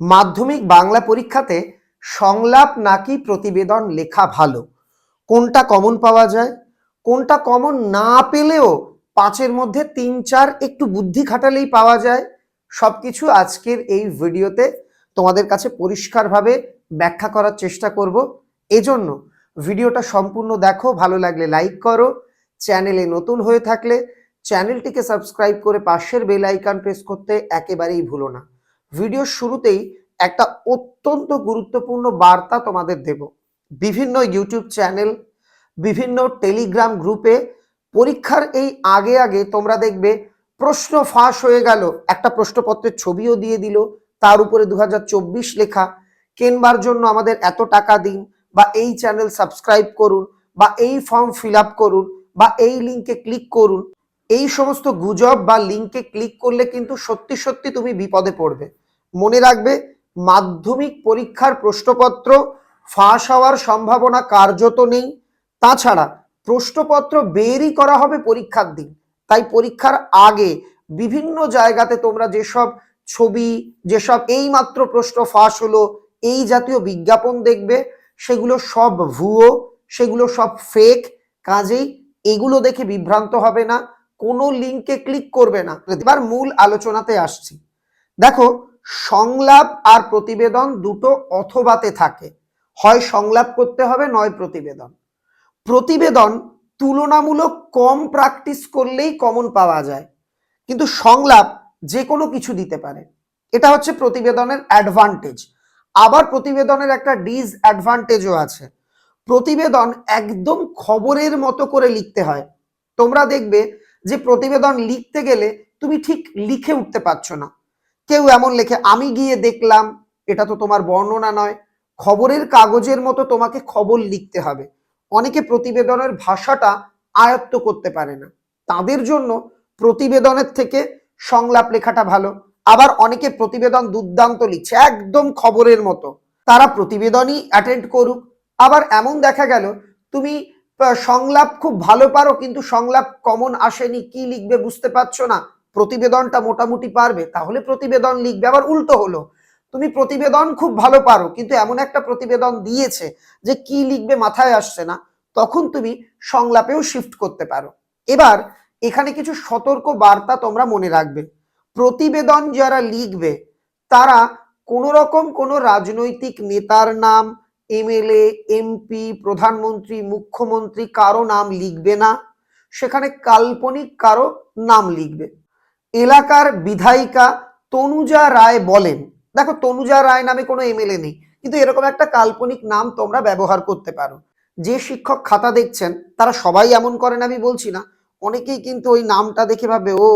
মাধ্যমিক বাংলা পরীক্ষাতে সংলাপ নাকি প্রতিবেদন লেখা ভালো? কোনটা কমন পাওয়া যায়? কোনটা কমন না পেলেও পাঁচের মধ্যে তিন, চার একটু বুদ্ধি খাটালেই পাওয়া যায়? সব কিছু আজকের এই ভিডিওতে তোমাদের কাছে পরিষ্কারভাবে ব্যাখ্যা করার চেষ্টা করব। এজন্য ভিডিওটা সম্পূর্ণ দেখো, ভালো লাগলে লাইক করো। চ্যানেলে নতুন হয়ে থাকলে চ্যানেলটিকে সাবস্ক্রাইব করে পাশের বেল আইকন প্রেস করতে একেবারেই ভুলো না। ভিডিওর শুরুতেই একটা অত্যন্ত গুরুত্বপূর্ণ বার্তা তোমাদের দেব। বিভিন্ন ইউটিউব চ্যানেল বিভিন্ন টেলিগ্রাম গ্রুপে পরীক্ষার এই আগে আগে তোমরা দেখবে প্রশ্ন ফাঁস হয়ে গেল। একটা প্রশ্নপত্রের ছবিও দিয়ে দিল। তার উপরে দু হাজার চব্বিশ লেখা, কেনবার জন্য আমাদের এত টাকা দিন? বা এই চ্যানেল সাবস্ক্রাইব করুন বা এই ফর্ম ফিল করুন বা এই লিঙ্কে ক্লিক করুন। এই সমস্ত গুজব বা লিঙ্কে ক্লিক করলে কিন্তু সত্যি সত্যি তুমি বিপদে পড়বে। মনে রাখবে, মাধ্যমিক পরীক্ষার প্রশ্নপত্র ফাঁস হওয়ার সম্ভাবনা কার্যত নেই। তাছাড়া প্রশ্নপত্র বেরই করা হবে পরীক্ষার দিন। তাই পরীক্ষার আগে বিভিন্ন জায়গাতে তোমরা যেসব ছবি, যেসব এইমাত্র প্রশ্ন ফাঁস হলো, এই জাতীয় বিজ্ঞাপন দেখবে, সেগুলো সব ভুয়ো, সেগুলো সব ফেক কাজেই এগুলো দেখে বিভ্রান্ত হবে না, কোনো লিঙ্কে ক্লিক করবে না। এবার মূল আলোচনাতে আসছি। দেখো সংলাপ আর প্রতিবেদন দুটো অথবাতে থাকে। হয় সংলাপ করতে হবে, নয় প্রতিবেদন। প্রতিবেদন তুলনামূলক কম প্র্যাকটিস করলেই কমন পাওয়া যায়। কিন্তু সংলাপ যে কোনো কিছু দিতে পারে। এটা হচ্ছে প্রতিবেদনের অ্যাডভান্টেজ আবার প্রতিবেদনের একটা ডিসঅ্যাডভান্টেজও আছে। প্রতিবেদন একদম খবরের মতো করে লিখতে হয়। তোমরা দেখবে যে প্রতিবেদন লিখতে গেলে তুমি ঠিক লিখে উঠতে পারছ না। কেউ এমন লেখে, আমি গিয়ে দেখলাম, এটা তো তোমার বর্ণনা নয়, খবরের কাগজের মতো তোমাকে খবর লিখতে হবে। অনেকে প্রতিবেদনের ভাষাটা আয়ত্ত করতে পারে না। তাদের জন্য প্রতিবেদনের থেকে সংলাপ লেখাটা ভালো। আবার অনেকে প্রতিবেদন দুর্দান্ত লিখছে, একদম খবরের মতো। তারা প্রতিবেদনই অ্যাটেন্ড করুক। আবার এমন দেখা গেল, তুমি সংলাপ খুব ভালো পারো, কিন্তু সংলাপ কমন আসেনি, কি লিখবে বুঝতে পারছ না? প্রতিবেদনটা মোটামুটি পারবে, তাহলে প্রতিবেদন লিখবে। আবার উল্টো হলো, তুমি প্রতিবেদন খুব ভালো পারো, কিন্তু এমন একটা প্রতিবেদন দিয়েছে যে কি লিখবে মাথায় আসছে না, তখন তুমি সংলাপেও শিফট করতে পারো। এবার এখানে কিছু সতর্ক বার্তা তোমরা মনে রাখবে। প্রতিবেদন যারা লিখবে, তারা কোনো রকম কোনো রাজনৈতিক নেতার নাম, এমএলএ, এমপি, প্রধানমন্ত্রী, মুখ্যমন্ত্রী কারও নাম লিখবে না। সেখানে কাল্পনিক কারও নাম লিখবে। এলাকার বিধায়িকা তনুজা রায় বলেন, দেখো তনুজা রায় নামে কোনো এমএলএ নেই, কিন্তু এরকম একটা কাল্পনিক নাম তোমরা ব্যবহার করতে পারো। যে শিক্ষক খাতা দেখছেন, তারা সবাই এমন করেন আমি বলছি না। অনেকেই কিন্তু ওই নামটা দেখে ভাবে, ও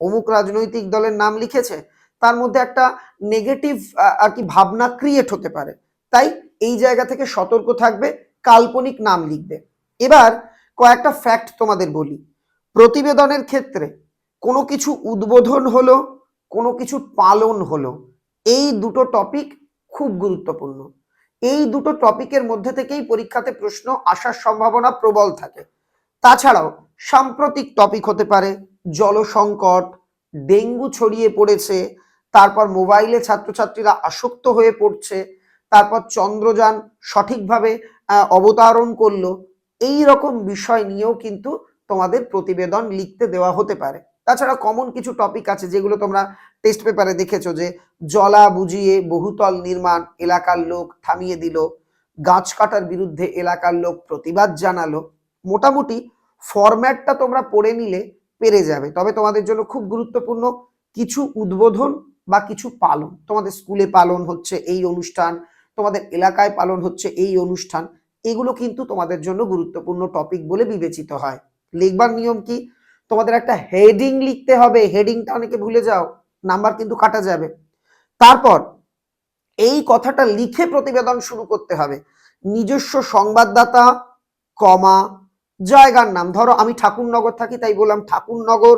অমুক রাজনৈতিক দলের নাম লিখেছে। তার মধ্যে একটা নেগেটিভ আর কি ভাবনা ক্রিয়েট হতে পারে। তাই এই জায়গা থেকে সতর্ক থাকবে, কাল্পনিক নাম লিখবে। এবার কয়েকটা ফ্যাক্ট তোমাদের বলি। প্রতিবেদনের ক্ষেত্রে কোনো কিছু উদ্বোধন হলো, কোনো কিছু পালন হলো, এই দুটো টপিক খুব গুরুত্বপূর্ণ। এই দুটো টপিকের মধ্যে থেকেই পরীক্ষাতে প্রশ্ন আসার সম্ভাবনা প্রবল থাকে। তাছাড়াও সাম্প্রতিক টপিক হতে পারে, জলসংকট, ডেঙ্গু ছড়িয়ে পড়েছে, তারপর মোবাইলে ছাত্রছাত্রীরা আসক্ত হয়ে পড়ছে, তারপর চন্দ্রযান সঠিকভাবে অবতারণ করল, এই রকম বিষয় নিয়েও কিন্তু তোমাদের প্রতিবেদন লিখতে দেওয়া হতে পারে। তাছাড়া কমন কিছু টপিক আছে যেগুলো তোমরা টেস্ট পেপারে দেখেছ যে জলা বুঝিয়ে বহুতল নির্মাণ এলাকার লোক থামিয়ে দিল, গাছ কাটার বিরুদ্ধে এলাকার লোক প্রতিবাদ জানালো, মোটামুটি ফরম্যাটটা তোমরা পড়ে নিলে পেরে যাবে। তবে তোমাদের জন্য খুব গুরুত্বপূর্ণ কিছু উদ্বোধন বা কিছু পালন। তোমাদের স্কুলে পালন হচ্ছে এই অনুষ্ঠান, তোমাদের এলাকায় পালন হচ্ছে এই অনুষ্ঠান, এগুলো কিন্তু তোমাদের জন্য গুরুত্বপূর্ণ টপিক বলে বিবেচিত হয়। লিখবার নিয়ম কি? তোমাদের একটা হেডিং লিখতে হবে। হেডিংটা অনেকে ভুলে যাও নাম্বার কিন্তু কাটা যাবে। তারপর এই কথাটা লিখে প্রতিবেদন শুরু করতে হবে। নিজস্ব সংবাদদাতা, কমা, জায়গার নাম। ধরো আমি ঠাকুরনগর থাকি, তাই বললাম ঠাকুরনগর,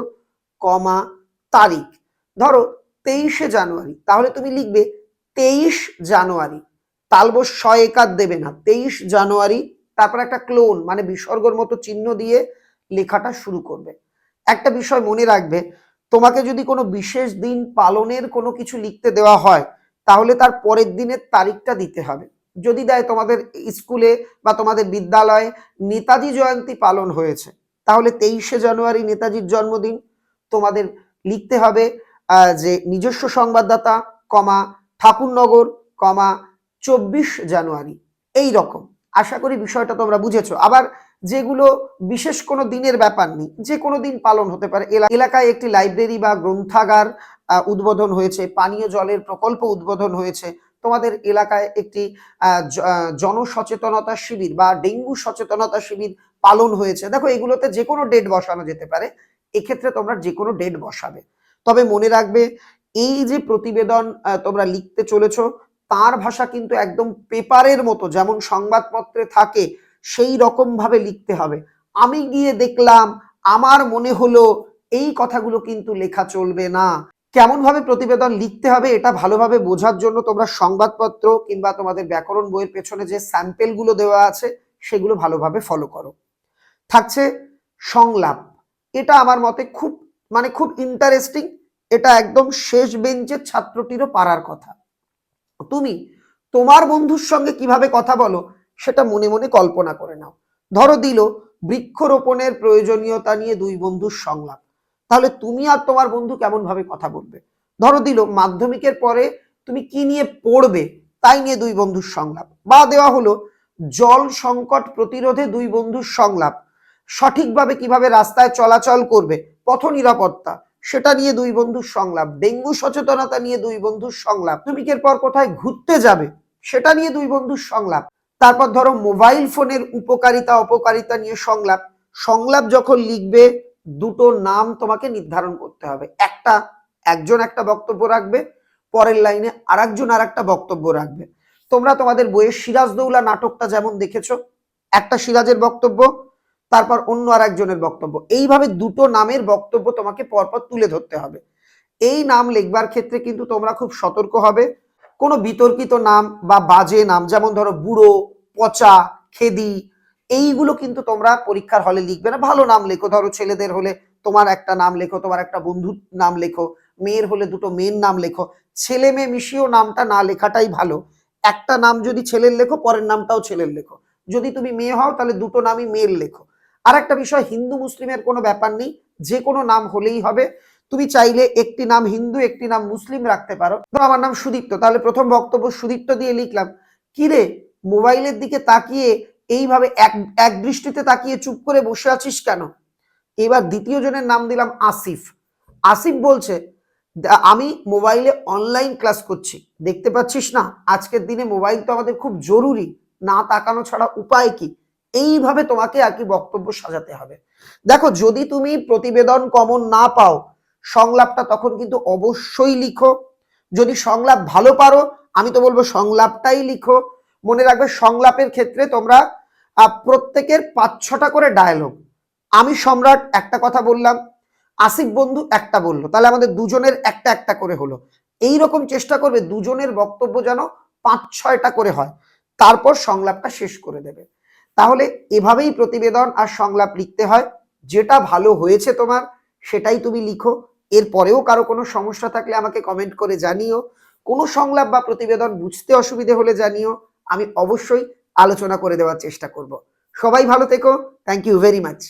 কমা, তারিখ। ধরো তেইশে জানুয়ারি, তাহলে তুমি লিখবে তেইশ জানুয়ারি। তালবস ছয় একার দেবে না। তেইশ জানুয়ারি, তারপর একটা ক্লোন মানে বিসর্গর মতো চিহ্ন দিয়ে লেখাটা শুরু করবে। একটা বিষয় মনে রাখবে, তোমাকে যদি কোনো বিশেষ দিন পালনের কোনো কিছু লিখতে দেওয়া হয়, তাহলে তার পরের দিনের তারিখটা দিতে হবে। যদি দেয় তোমাদের স্কুলে বা তোমাদের বিদ্যালয়ে নেতাজি জয়ন্তী পালন হয়েছে, তাহলে তেইশে জানুয়ারি নেতাজির জন্মদিন। তোমাদের লিখতে হবে যে নিজস্ব সংবাদদাতা, কমা ঠাকুরনগর, কমা চব্বিশ জানুয়ারি। এই রকম। আশা করি বিষয়টা তোমরা বুঝেছ। আবার যেগুলো বিশেষ কোনো দিনের ব্যাপার নেই, যে কোনো দিন পালন হতে পারে। এলাকায় একটি লাইব্রেরি বা গ্রন্থাগার উদ্বোধন হয়েছে, পানীয় জলের প্রকল্প উদ্বোধন হয়েছে। তোমাদের এলাকায় একটি জনসচেতনতা শিবির বা ডেঙ্গু সচেতনতা শিবির পালন হয়েছে। দেখো, এগুলোতে যে কোনো ডেট বসানো যেতে পারে, এক্ষেত্রে তোমরা যে কোনো ডেট বসাবে। তবে মনে রাখবে, এই যে প্রতিবেদন তোমরা লিখতে চলেছো, তার ভাষা কিন্তু একদম পেপারের মতো, যেমন সংবাদপত্রে থাকে সেই রকম ভাবে লিখতে হবে। আমি গিয়ে দেখলাম, আমার মনে হলো এই কথাগুলো কিন্তু লেখা চলবে না। কেমন ভাবে প্রতিবেদন লিখতে হবে এটা ভালোভাবে বোঝার জন্য তোমরা সংবাদপত্র কিংবা তোমাদের ব্যাকরণ বইয়ের পেছনে যে স্যাম্পেলগুলো দেওয়া আছে, সেগুলো ভালোভাবে ফলো করো। থাকছে সংলাপ। এটা আমার মতে খুব মানে খুব ইন্টারেস্টিং এটা একদম শেষ বেঞ্চের ছাত্রটিরও পারার কথা। তুমি, তোমার বন্ধুর সঙ্গে কীভাবে কথা বলো সেটা মনে মনে কল্পনা করে নাও। ধরো দিল, বৃক্ষরোপণের প্রয়োজনীয়তা নিয়ে দুই বন্ধুর সংলাপ। তাহলে তুমি আর তোমার বন্ধু কেমন ভাবে কথা বলবে? ধরো দিল, মাধ্যমিকের পরে তুমি কি নিয়ে পড়বে তাই নিয়ে দুই বন্ধুর সংলাপ। বা দেওয়া হলো, জল সংকট প্রতিরোধে দুই বন্ধুর সংলাপ। সঠিকভাবে কীভাবে রাস্তায় চলাচল করবে পথ নিরাপত্তা সেটা নিয়ে দুই বন্ধুর সংলাপ। ডেঙ্গু সচেতনতা নিয়ে দুই বন্ধুর সংলাপ। মাধ্যমিকের পর কোথায় ঘুরতে যাবে, সেটা নিয়ে দুই বন্ধুর সংলাপ। তারপর ধরো মোবাইল ফোনের উপকারিতা, অপকারিতা নিয়ে সংলাপ। সংলাপ যখন লিখবে, দুটো নাম তোমাকে নির্ধারণ করতে হবে। একটা, একজন একটা বক্তব্য রাখবে, পরের লাইনে আর একজন আর একটা বক্তব্য রাখবে। তোমরা তোমাদের বইয়ের সিরাজদৌলা নাটকটা যেমন দেখেছ, একটা সিরাজের বক্তব্য, তারপর অন্য আর একজনের বক্তব্য। এইভাবে দুটো নামের বক্তব্য তোমাকে পরপর তুলে ধরতে হবে। এই নাম লিখবার ক্ষেত্রে কিন্তু তোমরা খুব সতর্ক হবে। কোনো বিতর্কিত নাম বা বাজে নাম, যেমন ধরো বুড়ো, পচা, খেদি, এইগুলো কিন্তু তোমরা পরীক্ষার হলে লিখবে না। ভালো নাম লেখো, ধরো ছেলেদের হলে তোমার একটা নাম লেখো, তোমার একটা বন্ধুর নাম লেখো, মেয়ের হলে দুটো মেয়ের নাম লেখো। ছেলে মেয়ে মিশিয়েও নামটা না লেখাটাই ভালো। একটা নাম যদি ছেলের লেখো, পরের নামটাও ছেলের লেখো। যদি তুমি মেয়ে হও, তাহলে দুটো নামই মেয়ের লেখো। আর একটা বিষয়, হিন্দু, মুসলিমের কোনো ব্যাপার নেই। যে কোনো নাম হলেই হবে। তুমি চাইলে একটি নাম হিন্দু, একটি নাম মুসলিম রাখতে পারো। আমার নাম সুদীপ্ত, তাহলে প্রথম বক্তব্য সুদীপ্ত দিয়ে লিখলাম কিরে মোবাইলের দিকে তাকিয়ে এইভাবে এক এক দৃষ্টিতে তাকিয়ে চুপ করে বসে আছিস কেন? এবার দ্বিতীয় জনের নাম দিলাম আসিফ। আসিফ বলছে আমি মোবাইলে অনলাইন ক্লাস করছি। দেখতে পাচ্ছিস না, আজকের দিনে মোবাইল তো আমাদের খুব জরুরি, না তাকানো ছাড়া উপায় কি? এইভাবে তোমাকে আর কি বক্তব্য সাজাতে হবে। দেখো, যদি তুমি প্রতিবেদন কমন না পাও সংলাপটা তখন কিন্তু অবশ্যই লিখো। যদি সংলাপ ভালো পারো, আমি তো বলব সংলাপটাই লিখো। মনে রাখবে সংলাপের ক্ষেত্রে তোমরা প্রত্যেকের পাঁচ ছটা করে ডায়লগ আমি সম্রাট একটা কথা বললাম, আসিফ বন্ধু একটা বলল, তাহলে আমাদের দুজনের একটা একটা করে হলো। এই রকম চেষ্টা করবে দুজনের বক্তব্য যেন পাঁচ ছয়টা করে হয়। তারপর সংলাপটা শেষ করে দেবে। তাহলে এভাবেই প্রতিবেদন আর সংলাপ লিখতে হয়। যেটা ভালো হয়েছে তোমার, সেটাই তুমি লিখো। এর পরেও কারও কোনো সমস্যা থাকলে আমাকে কমেন্ট করে জানিও। কোনো সংলাপ বা প্রতিবেদন বুঝতে অসুবিধে হলে জানিও। আমি অবশ্যই আলোচনা করে দেওয়ার চেষ্টা করব। সবাই ভালো থেকো। Thank you very much